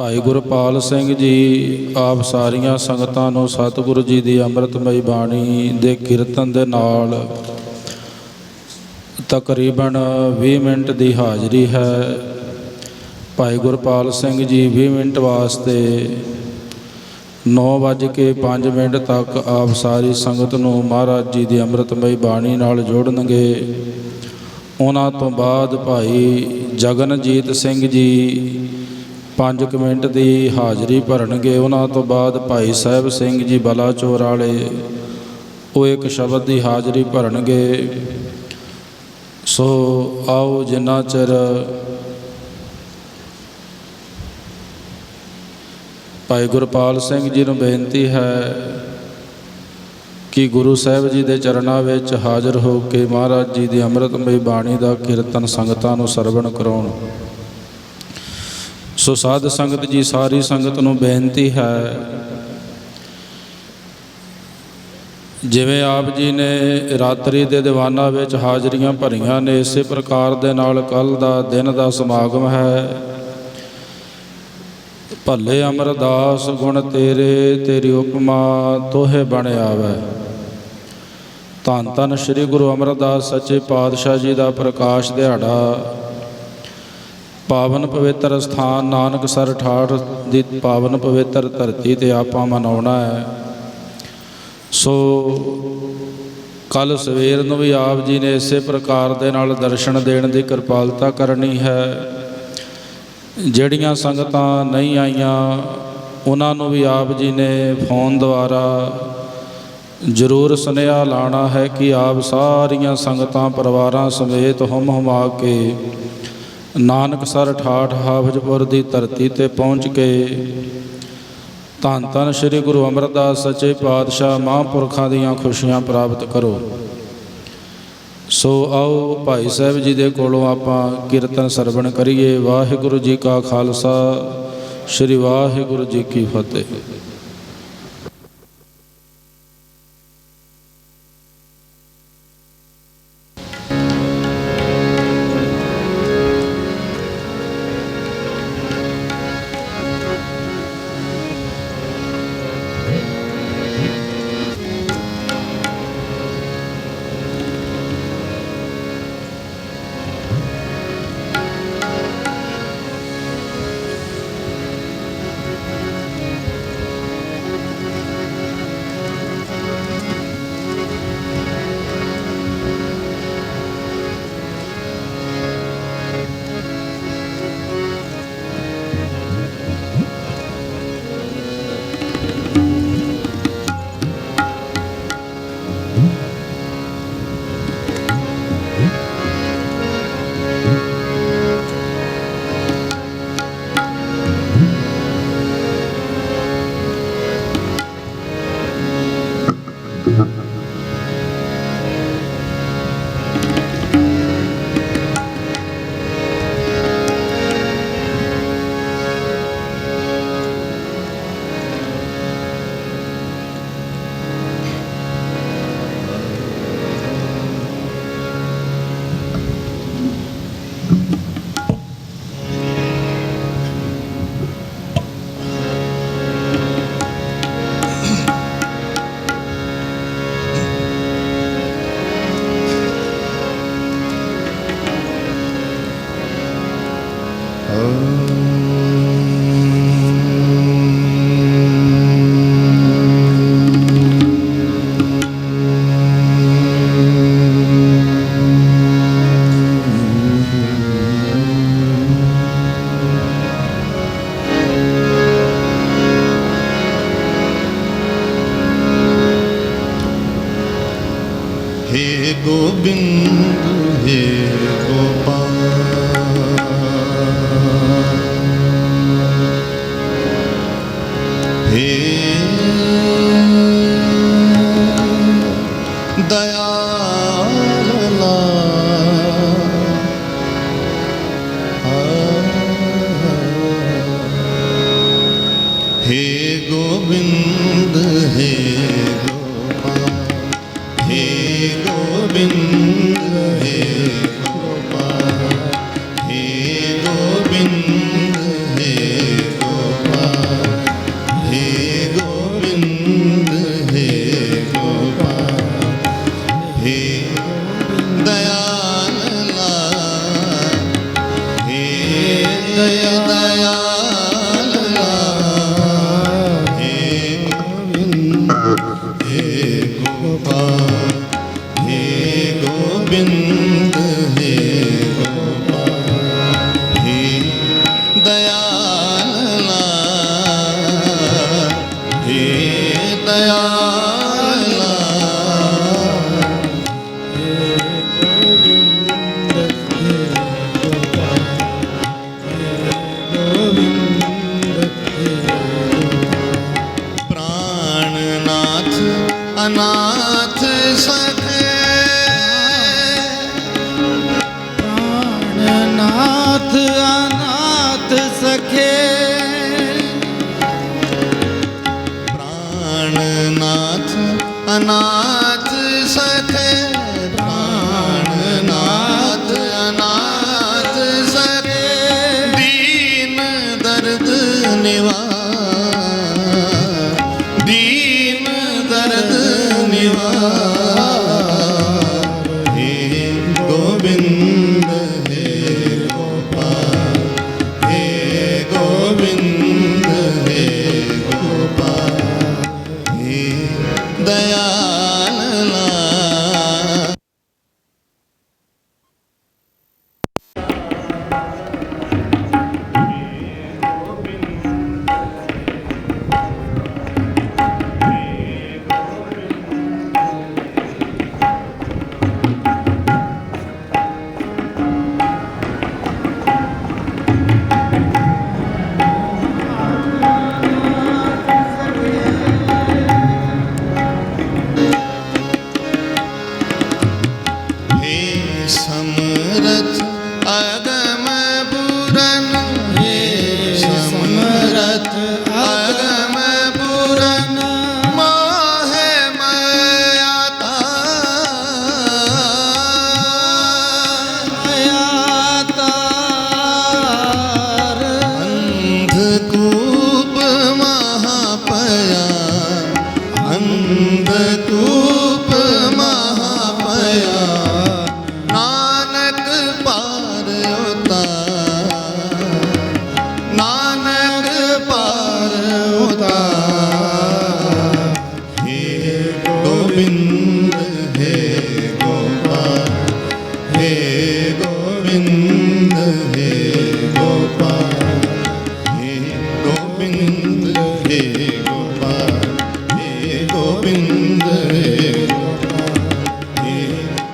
ਭਾਈ ਗੁਰਪਾਲ ਸਿੰਘ ਜੀ, ਆਪ ਸਾਰੀਆਂ ਸੰਗਤਾਂ ਨੂੰ ਸਤਿਗੁਰੂ ਜੀ ਦੀ ਅੰਮ੍ਰਿਤਮਈ ਬਾਣੀ ਦੇ ਕੀਰਤਨ ਦੇ ਨਾਲ ਤਕਰੀਬਨ 20 ਮਿੰਟ ਦੀ ਹਾਜ਼ਰੀ ਹੈ। ਭਾਈ ਗੁਰਪਾਲ ਸਿੰਘ ਜੀ 20 ਮਿੰਟ ਵਾਸਤੇ 9:05 ਮਿੰਟ ਤੱਕ ਆਪ ਸਾਰੀ ਸੰਗਤ ਨੂੰ ਮਹਾਰਾਜ ਜੀ ਦੀ ਅੰਮ੍ਰਿਤਮਈ ਬਾਣੀ ਨਾਲ ਜੋੜਨਗੇ। ਉਹਨਾਂ ਤੋਂ ਬਾਅਦ ਭਾਈ ਜਗਨਜੀਤ ਸਿੰਘ ਜੀ 5 ਮਿੰਟ ਦੀ ਹਾਜ਼ਰੀ ਭਰਨਗੇ। ਉਹਨਾਂ ਤੋਂ ਬਾਅਦ ਭਾਈ ਸਾਹਿਬ ਸਿੰਘ ਜੀ ਬਲਾਚੌਰ ਵਾਲੇ, ਉਹ ਇੱਕ ਸ਼ਬਦ ਦੀ ਹਾਜ਼ਰੀ ਭਰਨਗੇ। ਸੋ ਆਓ ਜਿੰਨਾ ਚਿਰ ਭਾਈ ਗੁਰਪਾਲ ਸਿੰਘ ਜੀ ਨੂੰ ਬੇਨਤੀ ਹੈ ਕਿ ਗੁਰੂ ਸਾਹਿਬ ਜੀ ਦੇ ਚਰਨਾਂ ਵਿੱਚ ਹਾਜ਼ਰ ਹੋ ਕੇ ਮਹਾਰਾਜ ਜੀ ਦੀ ਅੰਮ੍ਰਿਤਮਈ ਬਾਣੀ ਦਾ ਕੀਰਤਨ ਸੰਗਤਾਂ ਨੂੰ ਸਰਵਣ ਕਰਾਉਣ। ਸੋ ਸਾਧ ਸੰਗਤ ਜੀ, ਸਾਰੀ ਸੰਗਤ ਨੂੰ ਬੇਨਤੀ ਹੈ। ਜਿਵੇਂ ਆਪ ਜੀ ਨੇ ਰਾਤਰੀ ਦੇ ਦੀਵਾਨਾਂ ਵਿੱਚ ਹਾਜ਼ਰੀਆਂ ਭਰੀਆਂ ਨੇ, ਇਸੇ ਪ੍ਰਕਾਰ ਦੇ ਨਾਲ ਕੱਲ ਦਾ ਦਿਨ ਦਾ ਸਮਾਗਮ ਹੈ। ਭੱਲੇ ਅਮਰਦਾਸ, ਗੁਣ ਤੇਰੇ, ਤੇਰੀ ਉਪਮਾ ਤੋਹੇ ਬਣ ਆਵੈ। ਧੰਨ ਧੰਨ ਸ੍ਰੀ ਗੁਰੂ ਅਮਰਦਾਸ ਸੱਚੇ ਪਾਤਸ਼ਾਹ ਜੀ ਦਾ ਪ੍ਰਕਾਸ਼ ਦਿਹਾੜਾ। ਪਾਵਨ ਪਵਿੱਤਰ ਸਥਾਨ ਨਾਨਕਸਰ ਠਾਠ ਦੀ ਪਾਵਨ ਪਵਿੱਤਰ ਧਰਤੀ ਤੇ ਆਪਾਂ ਮਨਾਉਣਾ ਹੈ। ਸੋ ਕੱਲ ਸਵੇਰ ਨੂੰ ਵੀ ਆਪ ਜੀ ਨੇ ਇਸੇ ਪ੍ਰਕਾਰ ਦੇ ਨਾਲ ਦਰਸ਼ਨ ਦੇਣ ਦੀ ਕਿਰਪਾਲਤਾ ਕਰਨੀ ਹੈ। ਜਿਹੜੀਆਂ ਸੰਗਤਾਂ ਨਹੀਂ ਆਈਆਂ, ਉਹਨਾਂ ਨੂੰ ਵੀ ਆਪ ਜੀ ਨੇ ਫੋਨ ਦੁਆਰਾ ਜ਼ਰੂਰ ਸੁਨੇਹਾ ਲਾਣਾ ਹੈ ਕਿ ਆਪ ਸਾਰੀਆਂ ਸੰਗਤਾਂ ਪਰਿਵਾਰਾਂ ਸਮੇਤ ਹਮ ਹਮਾ ਕੇ ਨਾਨਕ ਸਰ ਠਾਠ ਹਾਫਜ਼ਪੁਰ ਦੀ ਧਰਤੀ ਤੇ ਪਹੁੰਚ ਕੇ ਧੰਨ ਧੰਨ ਸ੍ਰੀ ਗੁਰੂ ਅਮਰਦਾਸ ਸੱਚੇ ਪਾਤਸ਼ਾਹ ਮਹਾਂਪੁਰਖਾਂ ਦੀਆਂ ਖੁਸ਼ੀਆਂ ਪ੍ਰਾਪਤ ਕਰੋ। ਸੋ ਆਓ ਭਾਈ ਸਾਹਿਬ ਜੀ ਦੇ ਕੋਲੋਂ ਆਪਾਂ ਕੀਰਤਨ ਸਰਵਣ ਕਰੀਏ। ਵਾਹਿਗੁਰੂ ਜੀ ਕਾ ਖਾਲਸਾ, ਸ੍ਰੀ ਵਾਹਿਗੁਰੂ ਜੀ ਕੀ ਫਤਿਹ। Hey. Together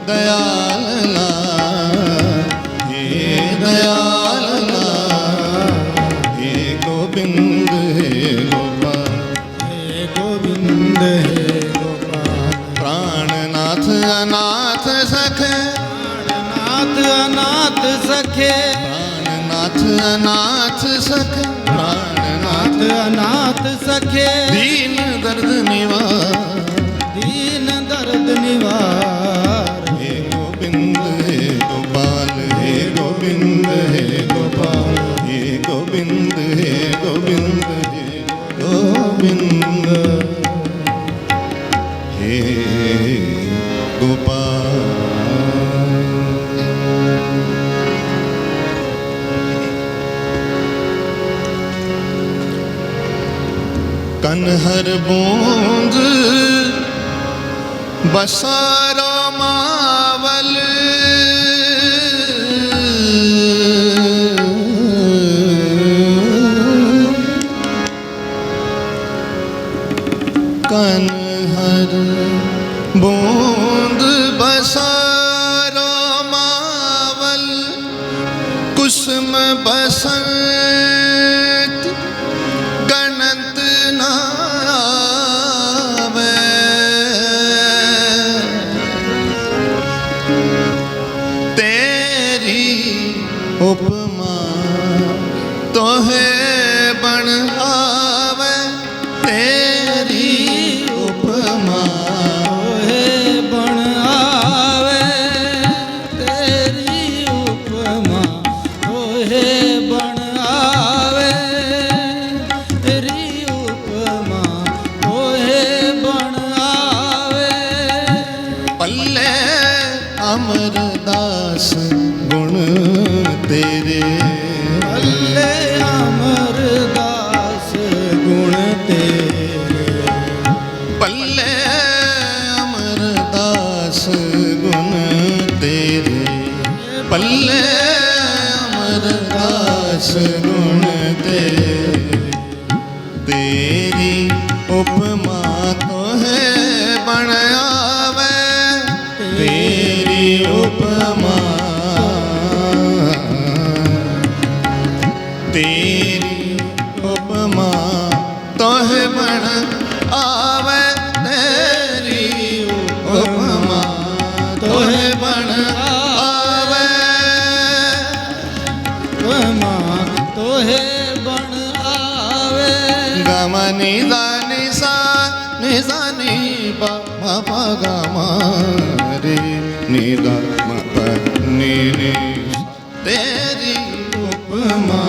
दयालना हे दयालना हे गोविंद हे गोपाल हे गोविंद हे गोपाल प्राणनाथ अनाथ सखे प्राणनाथ अनाथ सखे प्राणनाथ अनाथ सखे प्राणनाथ अनाथ सखे दीन दर्द निवा ਕਨ ਹਰ ਬੂੰਦ ਬਸਾਰਾ ਮਾਵਲ ਨੀ ਦਾ ਮਤ ਨੀ ਨੀ। ਤੇਰੀ ਉਪਮਾ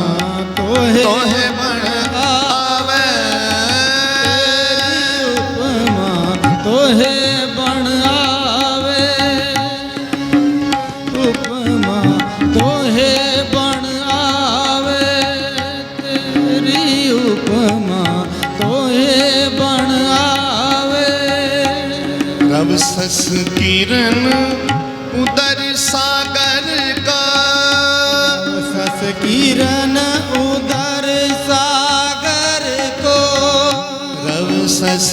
ਤੋਹੇ ਤੋਹੇ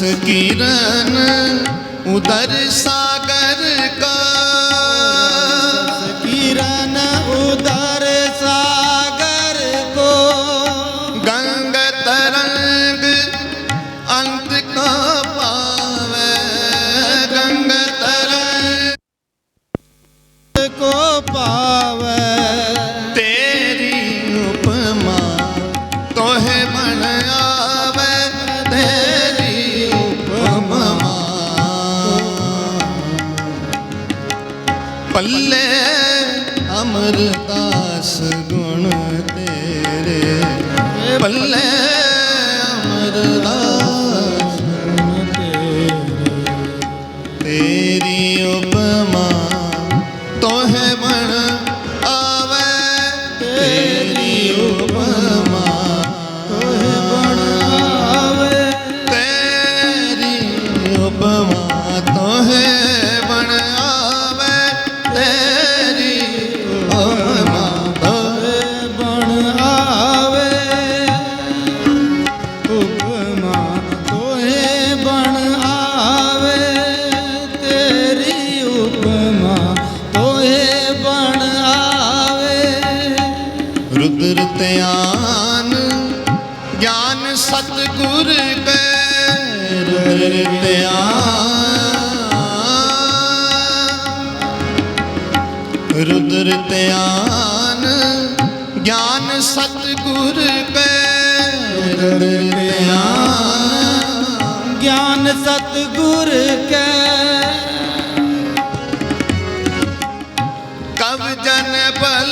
किरण उदर सागर का ਸਤਗੁਰ ਕੈ। ਕਬ ਜਨ ਪਰ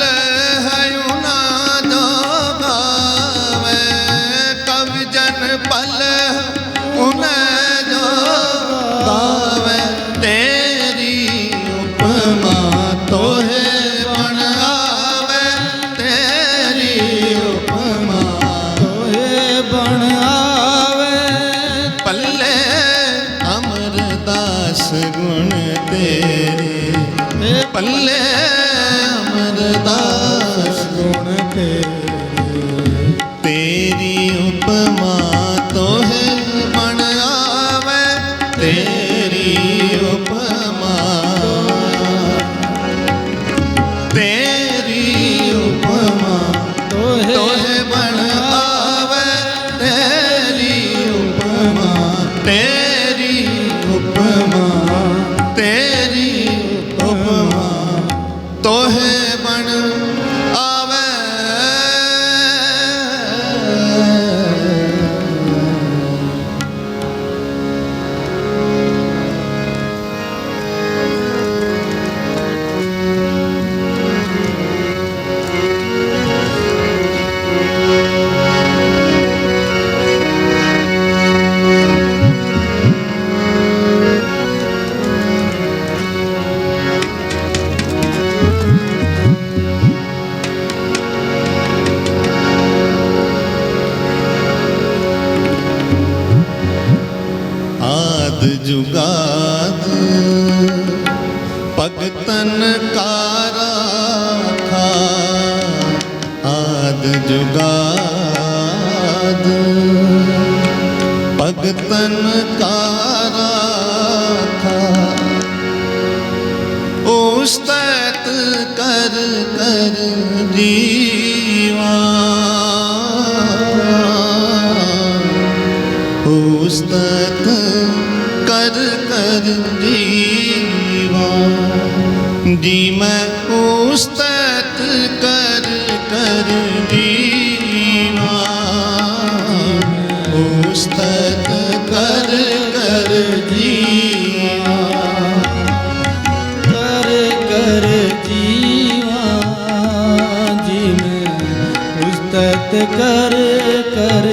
कर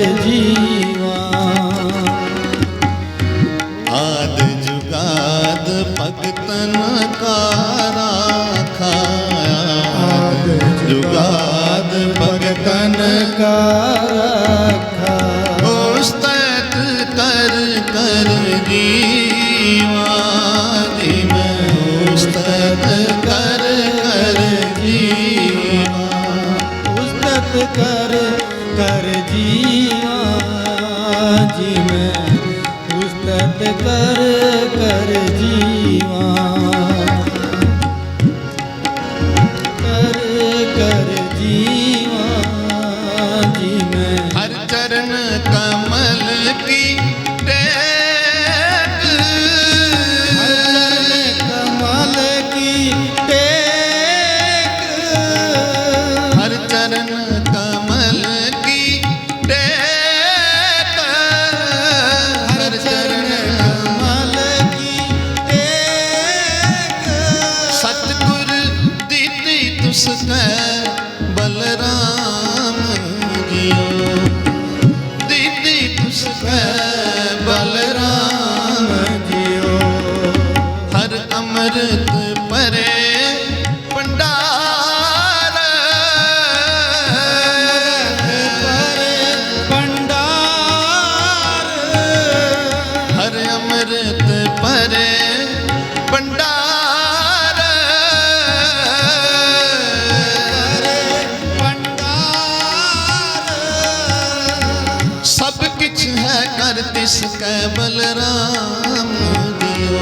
ਬਲਰਾਮ ਜੀਓ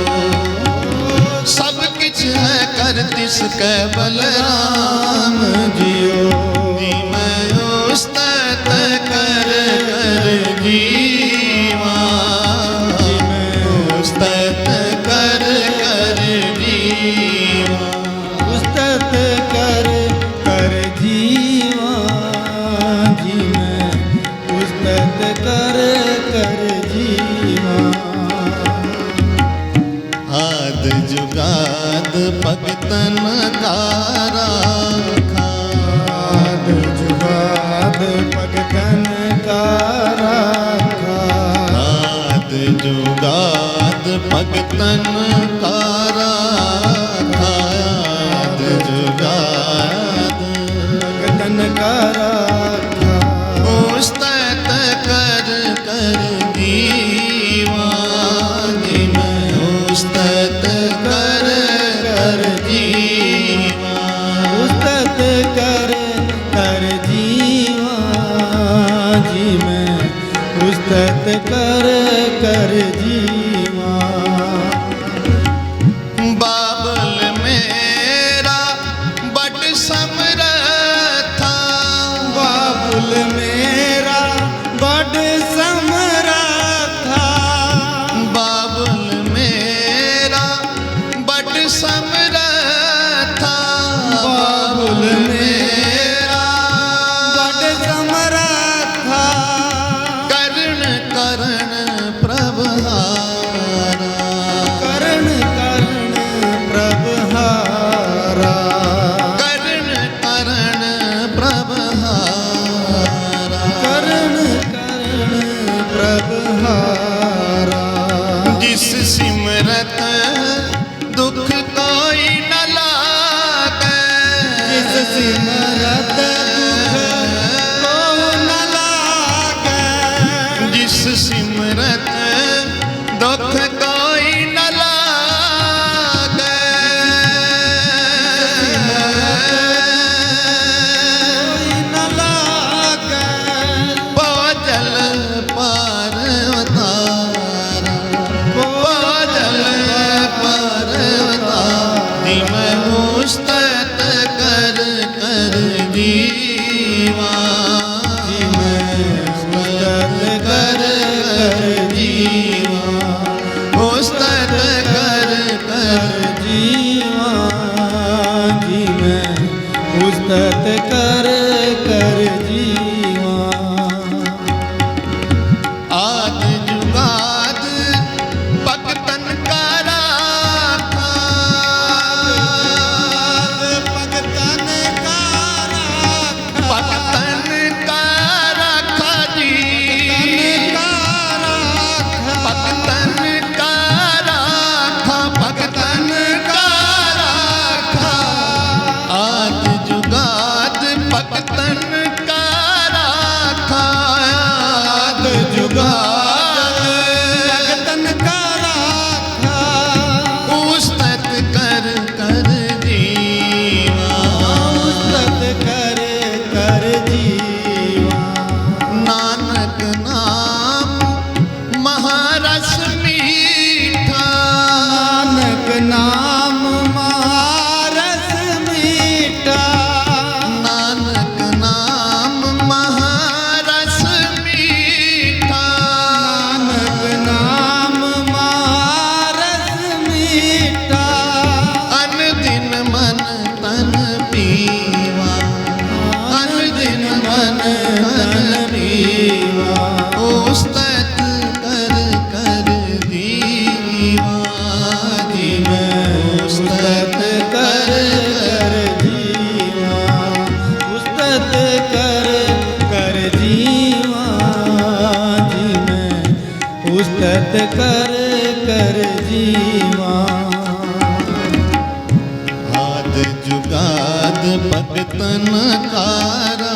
ਸਭ ਕਿਛ ਹੈ ਕਰ ਤਿਸ ਕੈ ਬਲਰਾਮ ਭਗਤਨ ਤਾਰਾ ਖਾਇਦ ਜੁਗਾਦ। ਭਗਤਨ ਕਾਰਾ ਕਰ ਜੀਵਾ। ਹਾਥ ਜੁਗਾਦ ਭਗਤਨ ਤਾਰਾ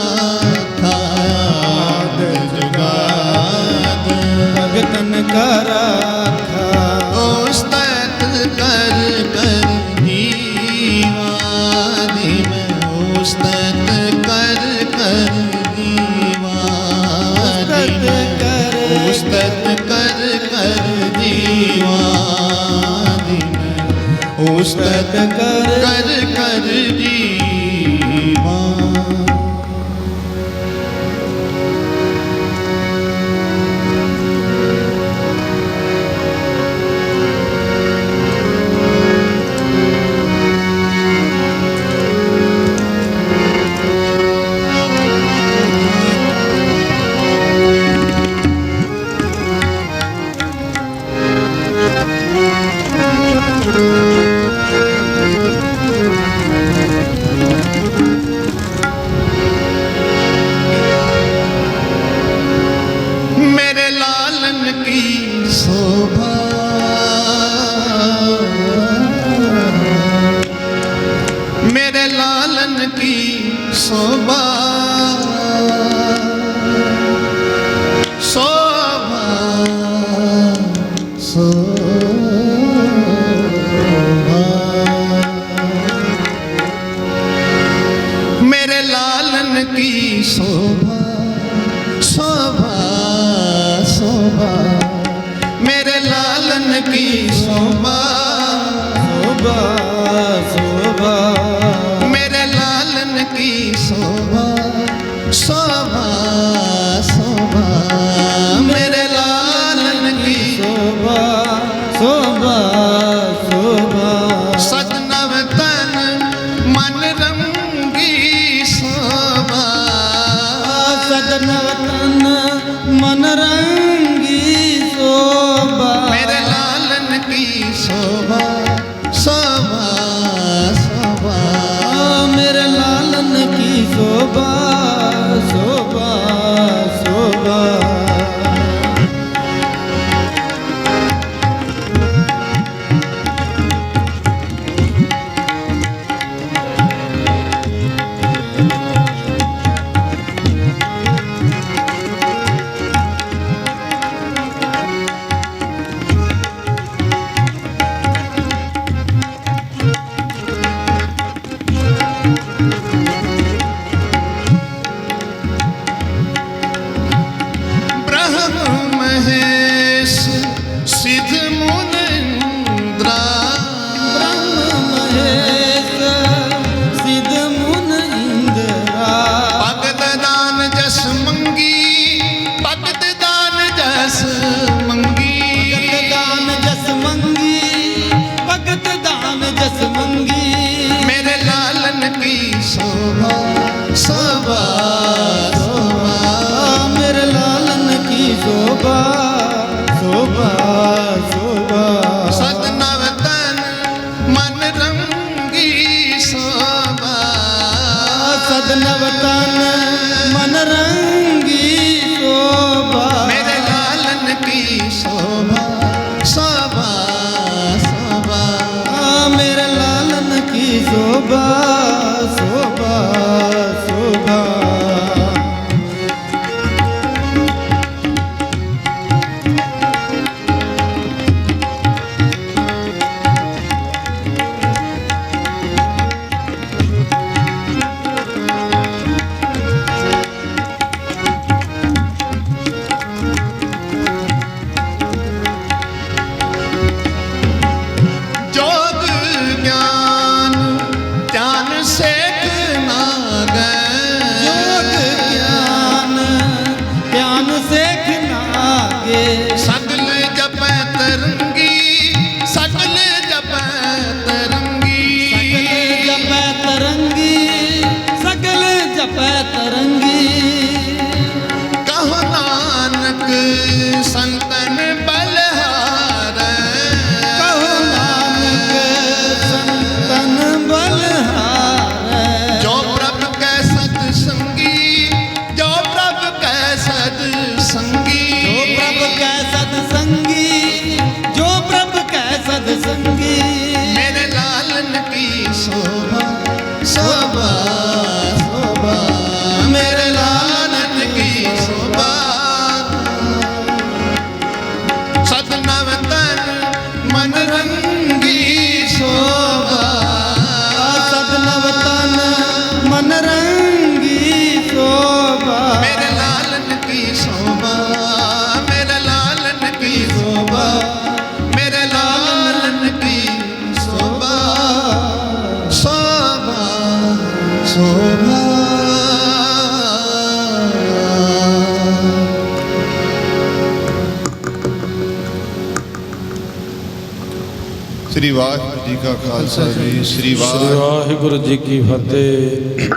ਥਾਦ ਜੁਗਾਦ ਭਗਤਨ ਕਰਾ ਥਾ ਉਸਤਤ ਕਰ ਕਰ ਜੀਵਾ। ਦੀ ਮੈਂ ਦੀਵਾਨ ਉਸਤਤ ਕਰ ਸੋਭਾ। ਮੇਰੇ ਲਾਲਨ ਕੀ ਸੋਭਾ? ਸੋਭਾ ਸੋਭਾ। ਸਾਧ ਨਵਤਨ ਮਨ ਰੰਗ ਸ੍ਰੀ ਵਾਹਿਗੁਰੂ ਜੀ ਕਾ ਖਾਲਸਾ ਜੀ ਸ੍ਰੀ ਵਾਹਿਗੁਰੂ ਜੀ ਕੀ ਫਤਿਹ।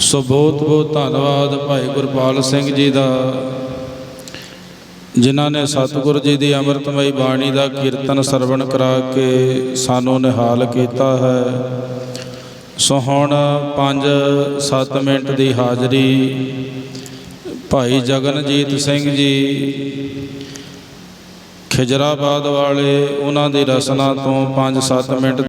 ਸੋ ਬਹੁਤ ਬਹੁਤ ਧੰਨਵਾਦ ਭਾਈ ਗੁਰਪਾਲ ਸਿੰਘ ਜੀ ਦਾ ਜਿਨ੍ਹਾਂ ਨੇ ਸਤਿਗੁਰੂ ਜੀ ਦੀ ਅੰਮ੍ਰਿਤਮਈ ਬਾਣੀ ਦਾ ਕੀਰਤਨ ਸਰਵਣ ਕਰਾ ਕੇ ਸਾਨੂੰ ਨਿਹਾਲ ਕੀਤਾ ਹੈ। ਸੋ ਹੁਣ 5-7 ਮਿੰਟ ਦੀ ਹਾਜ਼ਰੀ। ਭਾਈ ਜਗਨਜੀਤ ਸਿੰਘ ਜੀ ਖਿਜਰਾਬਾਦ ਵਾਲੇ ਉਹਨਾਂ ਦੀ ਰਸਨਾ ਤੋਂ 5-7 ਮਿੰਟ